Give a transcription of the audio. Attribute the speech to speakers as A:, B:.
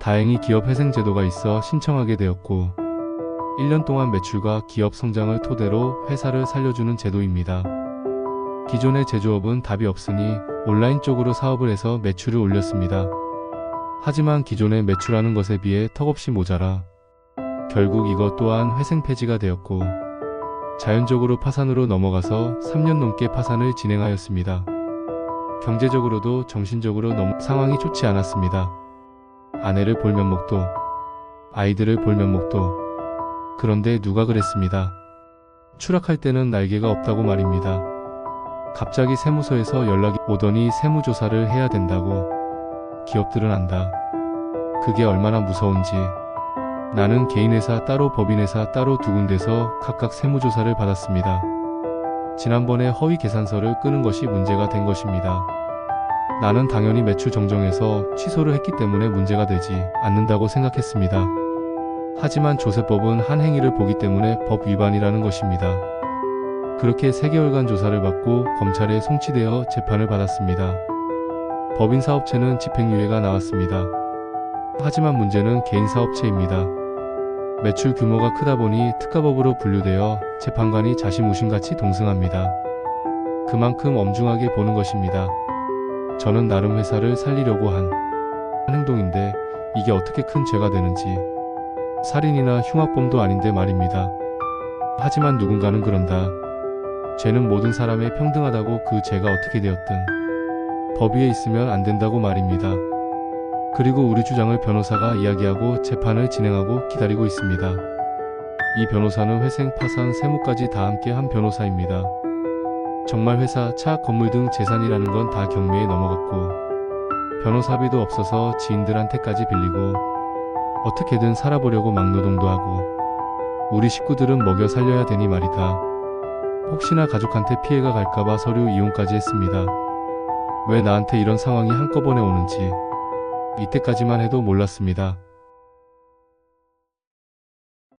A: 다행히 기업 회생 제도가 있어 신청하게 되었고 1년 동안 매출과 기업 성장을 토대로 회사를 살려주는 제도입니다. 기존의 제조업은 답이 없으니 온라인 쪽으로 사업을 해서 매출을 올렸습니다. 하지만 기존에 매출하는 것에 비해 턱없이 모자라 결국 이것 또한 회생 폐지가 되었고 자연적으로 파산으로 넘어가서 3년 넘게 파산을 진행하였습니다. 경제적으로도 정신적으로 너무 상황이 좋지 않았습니다. 아내를 볼 면목도 아이들을 볼 면목도 그런데 누가 그랬습니다. 추락할 때는 날개가 없다고 말입니다. 갑자기 세무서에서 연락이 오더니 세무조사를 해야 된다고 기업들은 안다. 그게 얼마나 무서운지. 나는 개인회사 따로 법인회사 따로 두 군데서 각각 세무조사를 받았습니다. 지난번에 허위 계산서를 끄는 것이 문제가 된 것입니다. 나는 당연히 매출 정정해서 취소를 했기 때문에 문제가 되지 않는다고 생각했습니다. 하지만 조세법은 한 행위를 보기 때문에 법 위반이라는 것입니다. 그렇게 3개월간 조사를 받고 검찰에 송치되어 재판을 받았습니다. 법인 사업체는 집행유예가 나왔습니다. 하지만 문제는 개인 사업체입니다. 매출 규모가 크다 보니 특가법으로 분류되어 재판관이 자시무신같이 동승합니다. 그만큼 엄중하게 보는 것입니다. 저는 나름 회사를 살리려고 한 행동인데 이게 어떻게 큰 죄가 되는지 살인이나 흉악범도 아닌데 말입니다. 하지만 누군가는 그런다. 죄는 모든 사람에 평등하다고 그 죄가 어떻게 되었든 법 위에 있으면 안 된다고 말입니다. 그리고 우리 주장을 변호사가 이야기하고 재판을 진행하고 기다리고 있습니다. 이 변호사는 회생, 파산, 세무까지 다 함께 한 변호사입니다. 정말 회사, 차, 건물 등 재산이라는 건 다 경매에 넘어갔고 변호사비도 없어서 지인들한테까지 빌리고 어떻게든 살아보려고 막노동도 하고 우리 식구들은 먹여 살려야 되니 말이다. 혹시나 가족한테 피해가 갈까봐 서류 이용까지 했습니다. 왜 나한테 이런 상황이 한꺼번에 오는지 이때까지만 해도 몰랐습니다.